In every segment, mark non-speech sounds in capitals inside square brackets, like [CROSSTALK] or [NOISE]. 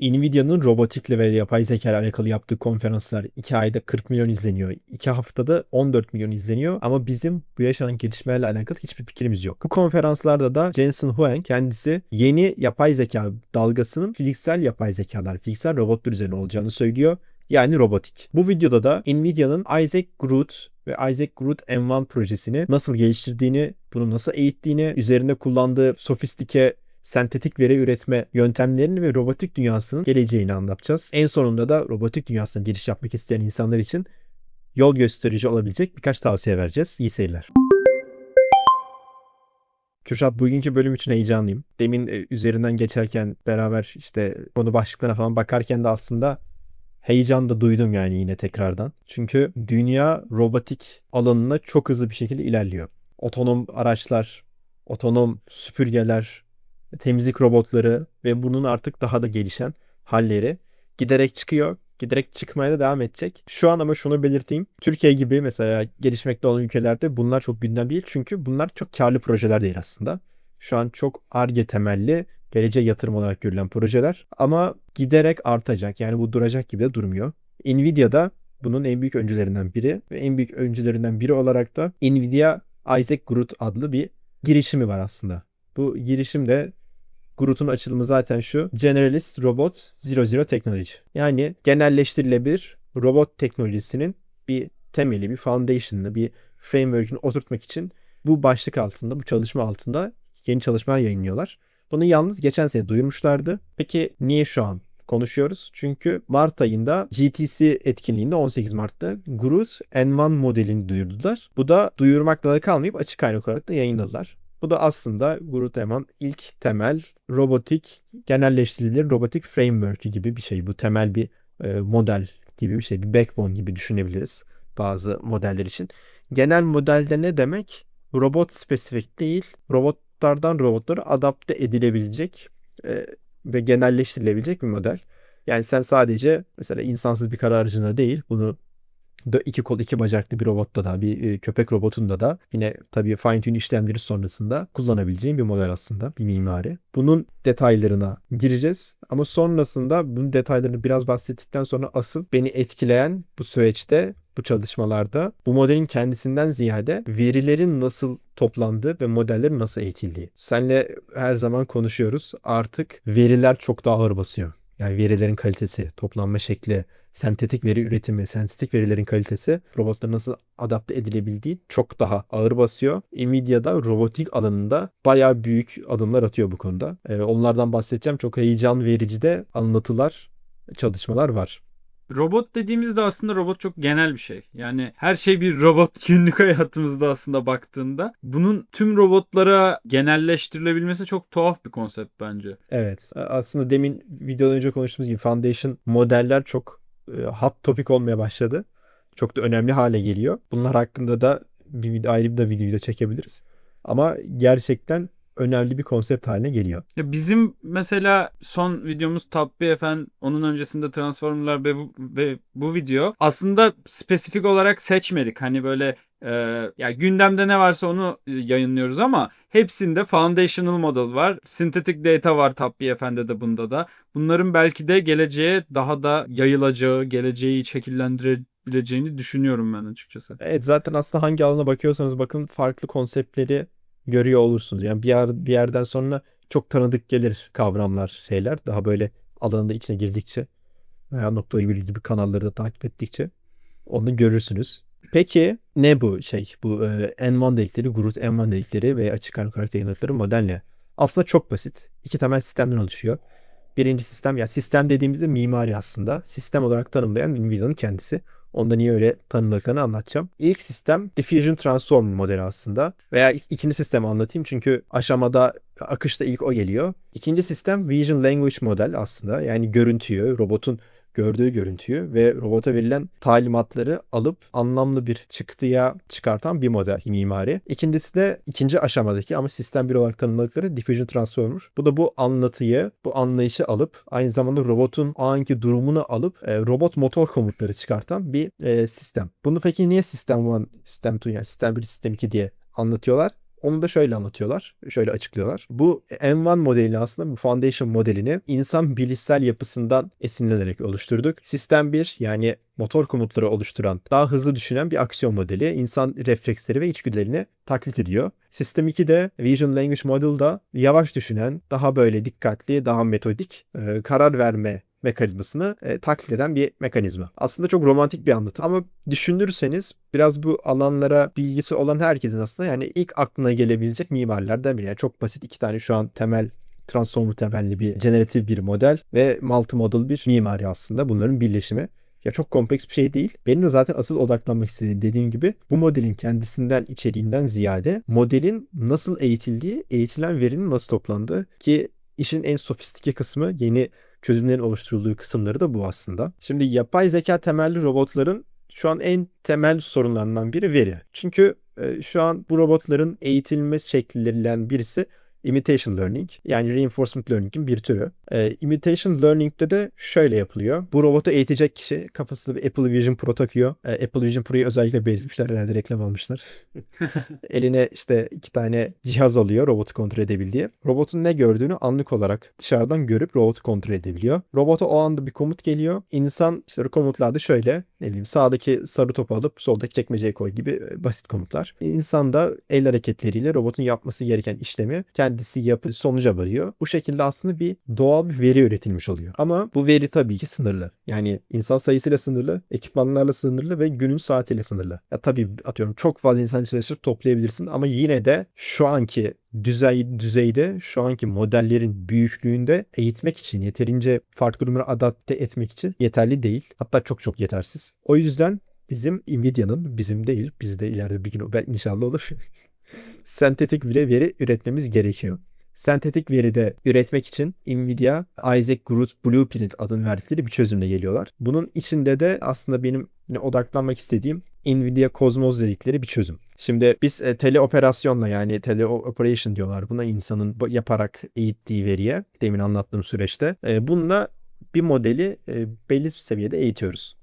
Nvidia'nın robotikle ve yapay zeka ile alakalı yaptığı konferanslar 2 ayda 40 milyon izleniyor. 2 haftada 14 milyon izleniyor ama bizim bu yaşanan gelişmelerle alakalı hiçbir fikrimiz yok. Bu konferanslarda da Jensen Huang kendisi yeni yapay zeka dalgasının fiziksel yapay zekalar, fiziksel robotlar üzerine olacağını söylüyor. Yani robotik. Bu videoda da Nvidia'nın Isaac Groot ve Isaac Groot M1 projesini nasıl geliştirdiğini, bunu nasıl eğittiğini, üzerinde kullandığı sofistike sentetik veri üretme yöntemlerini ve robotik dünyasının geleceğini anlatacağız. En sonunda da robotik dünyasına giriş yapmak isteyen insanlar için yol gösterici olabilecek birkaç tavsiye vereceğiz. İyi seyirler. Kürşat bugünkü bölüm için heyecanlıyım. Demin e, üzerinden geçerken beraber işte konu başlıklarına falan bakarken de aslında heyecan da duydum yani yine tekrardan. Çünkü dünya robotik alanına çok hızlı bir şekilde ilerliyor. Otonom araçlar, otonom süpürgeler, temizlik robotları ve bunun artık daha da gelişen halleri giderek çıkıyor. Giderek çıkmaya da devam edecek. Şu an ama şunu belirteyim. Türkiye gibi mesela gelişmekte olan ülkelerde bunlar çok gündem değil. Çünkü bunlar çok karlı projeler değil aslında. Şu an çok ARGE temelli geleceğe yatırım olarak görülen projeler. Ama giderek artacak. Yani bu duracak gibi de durmuyor. Nvidia'da bunun en büyük öncülerinden biri ve en büyük öncülerinden biri olarak da Nvidia Isaac Groot adlı bir girişimi var aslında. Bu girişim de Groot'un açılımı zaten şu. Generalist Robot Zero Zero Technology. Yani genelleştirilebilir robot teknolojisinin bir temeli, bir foundation'ını, bir framework'ünü oturtmak için bu başlık altında, bu çalışma altında yeni çalışmalar yayınlıyorlar. Bunu yalnız geçen sene duyurmuşlardı. Peki niye şu an konuşuyoruz? Çünkü Mart ayında GTC etkinliğinde 18 Mart'ta Groot N1 modelini duyurdular. Bu da duyurmakla da kalmayıp açık kaynak olarak da yayınladılar. Bu da aslında Guru Teman ilk temel robotik genelleştirilebilir robotik framework gibi bir şey. Bu temel bir e, model gibi bir şey. Bir backbone gibi düşünebiliriz bazı modeller için. Genel modelde ne demek? Robot spesifik değil. Robotlardan robotlara adapte edilebilecek e, ve genelleştirilebilecek bir model. Yani sen sadece mesela insansız bir kara aracına değil bunu iki kol iki bacaklı bir robotta da bir e, köpek robotunda da yine tabii fine tune işlemleri sonrasında kullanabileceğim bir model aslında bir mimari. Bunun detaylarına gireceğiz ama sonrasında bunun detaylarını biraz bahsettikten sonra asıl beni etkileyen bu süreçte bu çalışmalarda bu modelin kendisinden ziyade verilerin nasıl toplandığı ve modellerin nasıl eğitildiği. Senle her zaman konuşuyoruz. Artık veriler çok daha ağır basıyor. Yani verilerin kalitesi, toplanma şekli, sentetik veri üretimi, sentetik verilerin kalitesi robotların nasıl adapte edilebildiği çok daha ağır basıyor. Nvidia'da robotik alanında bayağı büyük adımlar atıyor bu konuda. Ee, onlardan bahsedeceğim. Çok heyecan verici de anlatılar, çalışmalar var. Robot dediğimizde aslında robot çok genel bir şey. Yani her şey bir robot [LAUGHS] günlük hayatımızda aslında baktığında. Bunun tüm robotlara genelleştirilebilmesi çok tuhaf bir konsept bence. Evet. Aslında demin videodan önce konuştuğumuz gibi Foundation modeller çok e, hot topic olmaya başladı. Çok da önemli hale geliyor. Bunlar hakkında da bir ayrı bir video çekebiliriz. Ama gerçekten önemli bir konsept haline geliyor. Ya bizim mesela son videomuz Top BFN, onun öncesinde Transformerlar ve bu, ve bu video aslında spesifik olarak seçmedik. Hani böyle e, ya gündemde ne varsa onu yayınlıyoruz ama hepsinde foundational model var. Synthetic data var Top BFN'de de bunda da. Bunların belki de geleceğe daha da yayılacağı, geleceği şekillendirebileceğini düşünüyorum ben açıkçası. Evet zaten aslında hangi alana bakıyorsanız bakın farklı konseptleri görüyor olursunuz. Yani bir, yer, bir yerden sonra çok tanıdık gelir kavramlar, şeyler. Daha böyle alanında içine girdikçe veya nokta gibi gibi kanalları da takip ettikçe onu görürsünüz. Peki ne bu şey? Bu e, N1 delikleri, Groot N1 delikleri ve açık kaynak olarak yayınladıkları model ne? Aslında çok basit. İki temel sistemden oluşuyor. Birinci sistem ya sistem dediğimizde mimari aslında. Sistem olarak tanımlayan Nvidia'nın kendisi. Onda niye öyle tanımladıklarını anlatacağım. İlk sistem Diffusion Transform modeli aslında. Veya ikinci sistemi anlatayım çünkü aşamada akışta ilk o geliyor. İkinci sistem Vision Language model aslında. Yani görüntüyü, robotun gördüğü görüntüyü ve robota verilen talimatları alıp anlamlı bir çıktıya çıkartan bir model mimari. İkincisi de ikinci aşamadaki ama sistem bir olarak tanımladıkları Diffusion Transformer. Bu da bu anlatıyı, bu anlayışı alıp aynı zamanda robotun anki durumunu alıp e, robot motor komutları çıkartan bir e, sistem. Bunu peki niye sistem 1, sistem 2 yani sistem 1, sistem 2 diye anlatıyorlar? Onu da şöyle anlatıyorlar, şöyle açıklıyorlar. Bu N1 modelini aslında bu Foundation modelini insan bilişsel yapısından esinlenerek oluşturduk. Sistem 1 yani motor komutları oluşturan, daha hızlı düşünen bir aksiyon modeli insan refleksleri ve içgüdülerini taklit ediyor. Sistem 2 de Vision Language Model'da yavaş düşünen, daha böyle dikkatli, daha metodik karar verme mekanizmasını e, taklit eden bir mekanizma. Aslında çok romantik bir anlatı ama düşünürseniz biraz bu alanlara bilgisi olan herkesin aslında yani ilk aklına gelebilecek mimarlardan biri. Yani çok basit iki tane şu an temel transformer temelli bir generatif bir model ve multimodal bir mimari aslında bunların birleşimi. Ya çok kompleks bir şey değil. Benim de zaten asıl odaklanmak istediğim dediğim gibi bu modelin kendisinden içeriğinden ziyade modelin nasıl eğitildiği, eğitilen verinin nasıl toplandığı ki işin en sofistike kısmı yeni çözümlerin oluşturulduğu kısımları da bu aslında. Şimdi yapay zeka temelli robotların şu an en temel sorunlarından biri veri. Çünkü e, şu an bu robotların eğitilme şekillerinden birisi imitation learning yani reinforcement learning'in bir türü. E, imitation learning'de de şöyle yapılıyor. Bu robotu eğitecek kişi kafasında bir Apple Vision Pro takıyor. E, Apple Vision Pro'yu özellikle belirtmişler herhalde reklam almışlar. [LAUGHS] Eline işte iki tane cihaz alıyor robotu kontrol edebildiği. Robotun ne gördüğünü anlık olarak dışarıdan görüp robotu kontrol edebiliyor. Robota o anda bir komut geliyor. İnsan işte komutlarda şöyle ne bileyim sağdaki sarı topu alıp soldaki çekmeceye koy gibi e, basit komutlar. İnsan da el hareketleriyle robotun yapması gereken işlemi kendisi yapıp sonuca varıyor. Bu şekilde aslında bir doğal bir veri üretilmiş oluyor. Ama bu veri tabii ki sınırlı. Yani insan sayısıyla sınırlı, ekipmanlarla sınırlı ve günün saatiyle sınırlı. Ya tabii atıyorum çok fazla insan çalışıp toplayabilirsin ama yine de şu anki düzey düzeyde şu anki modellerin büyüklüğünde eğitmek için yeterince farklı durumlara adapte etmek için yeterli değil. Hatta çok çok yetersiz. O yüzden bizim Nvidia'nın bizim değil bizde ileride bir gün inşallah olur. [LAUGHS] sentetik bir veri üretmemiz gerekiyor. Sentetik veride üretmek için Nvidia Isaac Groot Blueprint adını verdikleri bir çözümle geliyorlar. Bunun içinde de aslında benim yine odaklanmak istediğim Nvidia Cosmos dedikleri bir çözüm. Şimdi biz e, teleoperasyonla yani teleoperation diyorlar buna insanın yaparak eğittiği veriye demin anlattığım süreçte. E, bununla bir modeli e, belli bir seviyede eğitiyoruz.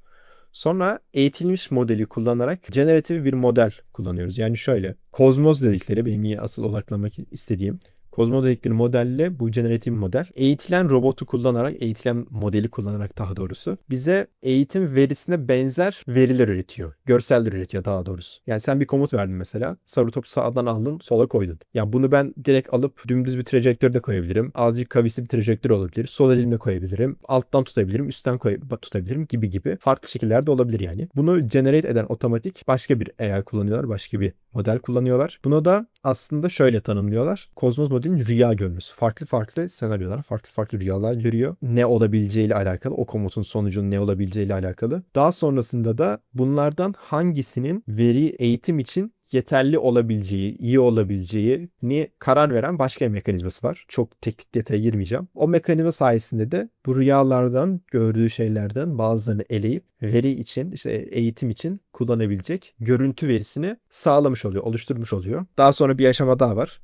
Sonra eğitilmiş modeli kullanarak generatif bir model kullanıyoruz. Yani şöyle Cosmos dedikleri benim asıl odaklanmak istediğim Kozmo dedikleri modelle bu generatif model eğitilen robotu kullanarak, eğitilen modeli kullanarak daha doğrusu bize eğitim verisine benzer veriler üretiyor. Görseller üretiyor daha doğrusu. Yani sen bir komut verdin mesela. Sarı topu sağdan aldın, sola koydun. Ya bunu ben direkt alıp dümdüz bir trajektörde koyabilirim. Azıcık kavisli bir trajektör olabilir. Sol elimle koyabilirim. Alttan tutabilirim, üstten koy tutabilirim gibi gibi. Farklı şekillerde olabilir yani. Bunu generate eden otomatik başka bir AI kullanıyorlar. Başka bir model kullanıyorlar. Buna da aslında şöyle tanımlıyorlar. Kozmos modelin rüya görmesi. Farklı farklı senaryolar, farklı farklı rüyalar görüyor. Ne olabileceğiyle alakalı, o komutun sonucunun ne olabileceğiyle alakalı. Daha sonrasında da bunlardan hangisinin veri eğitim için yeterli olabileceği, iyi olabileceği ni karar veren başka bir mekanizması var. Çok teknik detaya girmeyeceğim. O mekanizma sayesinde de bu rüyalardan gördüğü şeylerden bazılarını eleyip veri için, işte eğitim için kullanabilecek görüntü verisini sağlamış oluyor, oluşturmuş oluyor. Daha sonra bir aşama daha var.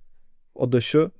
O da şu,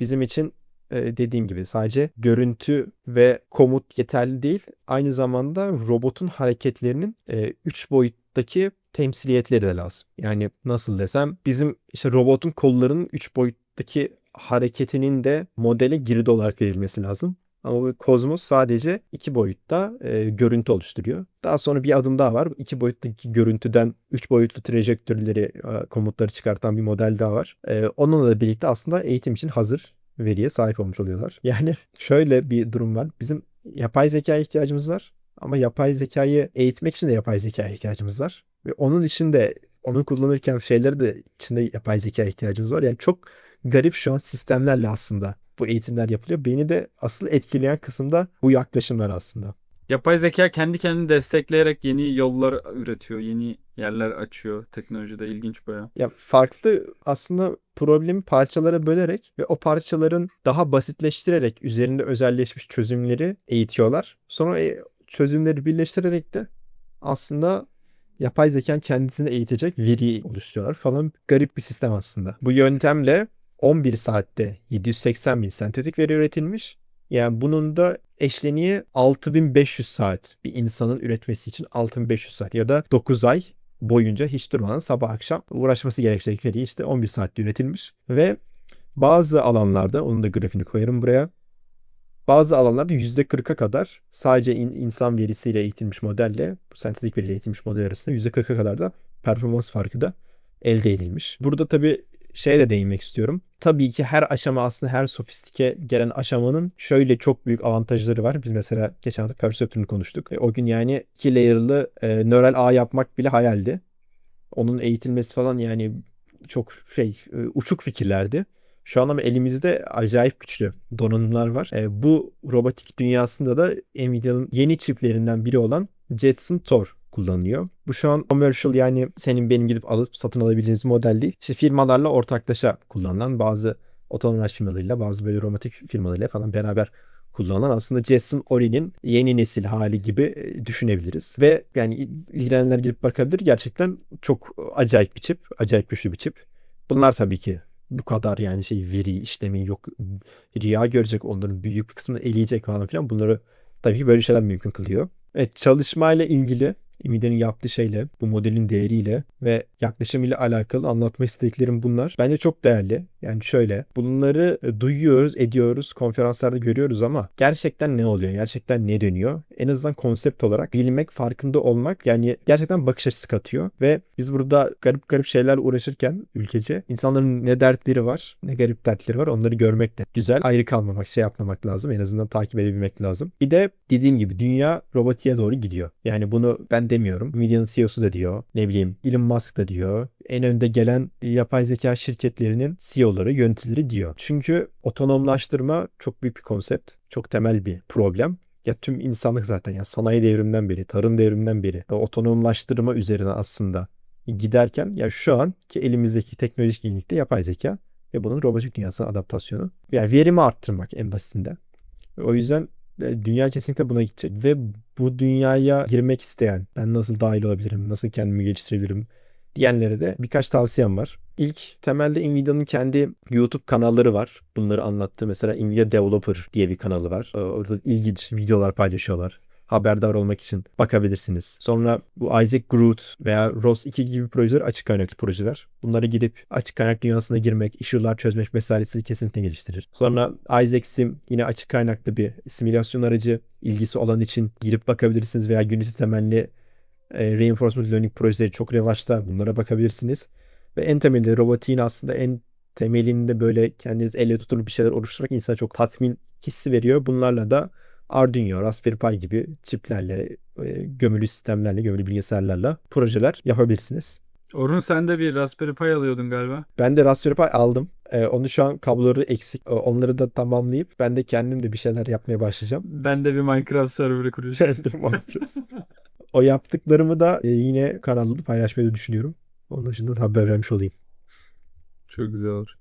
bizim için e, dediğim gibi sadece görüntü ve komut yeterli değil. Aynı zamanda robotun hareketlerinin 3 e, boyuttaki temsiliyetleri de lazım. Yani nasıl desem bizim işte robotun kollarının 3 boyuttaki hareketinin de modele girdi olarak verilmesi lazım. Ama bu Kozmos sadece iki boyutta e, görüntü oluşturuyor. Daha sonra bir adım daha var. İki boyuttaki görüntüden üç boyutlu trajektörleri, e, komutları çıkartan bir model daha var. E, onunla birlikte aslında eğitim için hazır veriye sahip olmuş oluyorlar. [LAUGHS] Yani şöyle bir durum var. Bizim yapay zeka ihtiyacımız var. Ama yapay zekayı eğitmek için de yapay zeka ihtiyacımız var. Ve onun için de onu kullanırken şeyleri de içinde yapay zeka ihtiyacımız var. Yani çok garip şu an sistemlerle aslında bu eğitimler yapılıyor. Beni de asıl etkileyen kısımda bu yaklaşımlar aslında. Yapay zeka kendi kendini destekleyerek yeni yollar üretiyor, yeni yerler açıyor. Teknolojide ilginç baya. Ya farklı aslında problemi parçalara bölerek ve o parçaların daha basitleştirerek üzerinde özelleşmiş çözümleri eğitiyorlar. Sonra e, çözümleri birleştirerek de aslında yapay zekanın kendisini eğitecek veri oluşturuyorlar falan. Garip bir sistem aslında. Bu yöntemle 11 saatte 780 bin sentetik veri üretilmiş. Yani bunun da eşleniği 6500 saat. Bir insanın üretmesi için 6500 saat ya da 9 ay boyunca hiç durmadan sabah akşam uğraşması gerekecek veri işte 11 saatte üretilmiş ve bazı alanlarda onun da grafiğini koyarım buraya. Bazı alanlarda %40'a kadar sadece in- insan verisiyle eğitilmiş modelle bu sentetik veriyle eğitilmiş model arasında %40'a kadar da performans farkı da elde edilmiş. Burada tabii şeye de değinmek istiyorum. Tabii ki her aşama aslında her sofistike gelen aşamanın şöyle çok büyük avantajları var. Biz mesela geçen hafta Perceptron'u konuştuk. E, o gün yani iki layer'lı e, nöral ağ yapmak bile hayaldi. Onun eğitilmesi falan yani çok şey e, uçuk fikirlerdi. Şu an ama elimizde acayip güçlü donanımlar var. E, bu robotik dünyasında da Nvidia'nın yeni çiplerinden biri olan Jetson Tor kullanılıyor. Bu şu an commercial yani senin benim gidip alıp satın alabildiğimiz model değil. İşte firmalarla ortaklaşa kullanılan bazı otonom araç firmalarıyla bazı böyle robotik firmalarıyla falan beraber kullanılan aslında Jetson Ori'nin yeni nesil hali gibi e, düşünebiliriz. Ve yani ilgilenenler gidip bakabilir. Gerçekten çok acayip bir çip. Acayip güçlü bir çip. Bunlar tabii ki bu kadar yani şey veri işlemi yok. Rüya görecek onların büyük bir kısmını eleyecek falan filan. Bunları tabii ki böyle şeyler mümkün kılıyor. Evet çalışmayla ilgili Nvidia'nın yaptığı şeyle, bu modelin değeriyle ve yaklaşımıyla alakalı anlatma istediklerim bunlar. Bence çok değerli. Yani şöyle, bunları e, duyuyoruz, ediyoruz, konferanslarda görüyoruz ama gerçekten ne oluyor? Gerçekten ne dönüyor? En azından konsept olarak bilmek, farkında olmak yani gerçekten bakış açısı katıyor ve biz burada garip garip şeylerle uğraşırken ülkece insanların ne dertleri var, ne garip dertleri var onları görmek de güzel. Ayrı kalmamak, şey yapmamak lazım. En azından takip edebilmek lazım. Bir de dediğim gibi dünya robotiğe doğru gidiyor. Yani bunu ben demiyorum. Nvidia'nın CEO'su da diyor. Ne bileyim Elon Musk da diyor. En önde gelen yapay zeka şirketlerinin CEO'ları, yöneticileri diyor. Çünkü otonomlaştırma çok büyük bir konsept. Çok temel bir problem. Ya tüm insanlık zaten ya sanayi devriminden beri, tarım devriminden beri otonomlaştırma üzerine aslında giderken ya şu an ki elimizdeki teknolojik yenilikte yapay zeka ve bunun robotik dünyasına adaptasyonu. Yani verimi arttırmak en basitinden. O yüzden e, dünya kesinlikle buna gidecek ve bu dünyaya girmek isteyen ben nasıl dahil olabilirim, nasıl kendimi geliştirebilirim diyenlere de birkaç tavsiyem var. İlk temelde Nvidia'nın kendi YouTube kanalları var. Bunları anlattığı mesela Nvidia Developer diye bir kanalı var. Ee, Orada ilginç videolar paylaşıyorlar. Haberdar olmak için bakabilirsiniz. Sonra bu Isaac Groot veya ROS 2 gibi projeler açık kaynaklı projeler. Bunlara girip açık kaynak dünyasına girmek, issue'lar çözmek vesairesi kesinlikle geliştirir. Sonra Isaac Sim yine açık kaynaklı bir simülasyon aracı ilgisi olan için girip bakabilirsiniz veya Unity temelli e, reinforcement learning projeleri çok revaçta. Bunlara bakabilirsiniz. Ve en temeli robotiğin aslında en temelinde böyle kendiniz elle tutulur bir şeyler oluşturarak insana çok tatmin hissi veriyor. Bunlarla da Arduino, Raspberry Pi gibi çiplerle, e, gömülü sistemlerle, gömülü bilgisayarlarla projeler yapabilirsiniz. Orhun sen de bir Raspberry Pi alıyordun galiba. Ben de Raspberry Pi aldım. E, onu şu an kabloları eksik. E, onları da tamamlayıp ben de kendim de bir şeyler yapmaya başlayacağım. Ben de bir Minecraft serverı kuracağım. [LAUGHS] [LAUGHS] o yaptıklarımı da e, yine kanalda paylaşmayı düşünüyorum. Onun dışında haber vermiş olayım. Çok güzel olur.